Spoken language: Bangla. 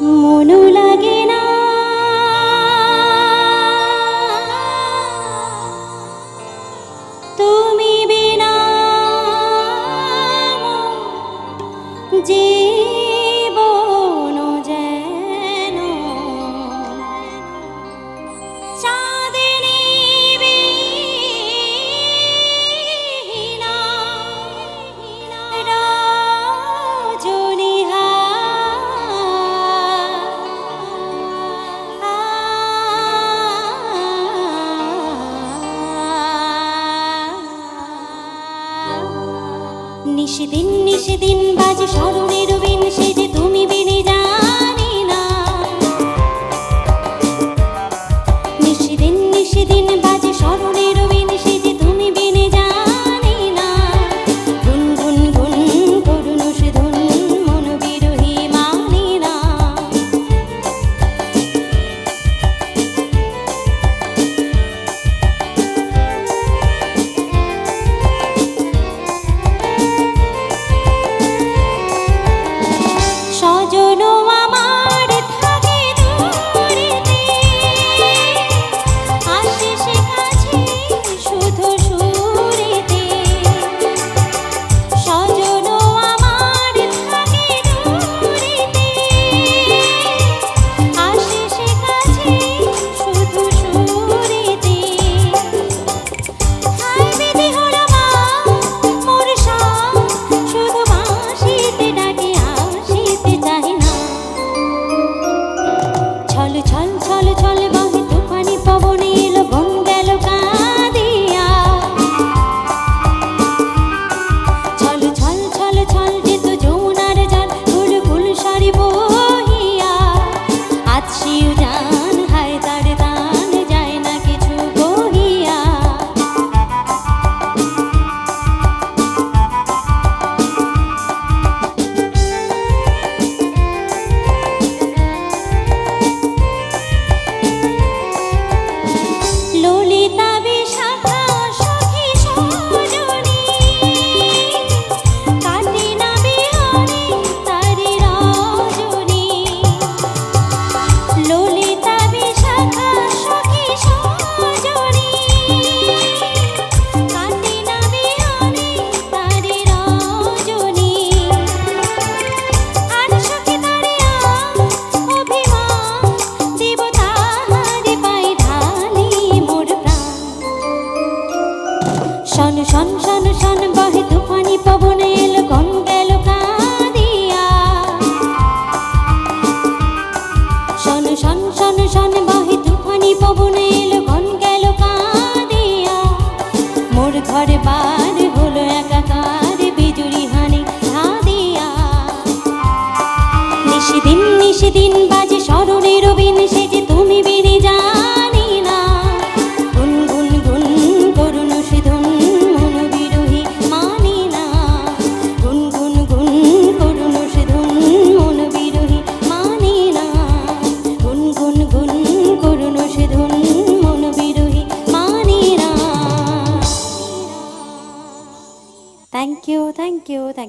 মনো লাগে না নিশিদিন নিশিদিন বাজে সরু শন শন শন শন, বাহে তুফানি পবনে এলো কোন গেল কাঁদিয়া। শন শন শন শন, বাহে তুফানি পবনে এলো কোন গেল কাঁদিয়া। মোর ঘরে বার হলো একাকার বিজুরি হানি কাঁদিয়া নিশিদিন নিশিদিন বাজে স্মরণে Rabindra thank you. Thank you.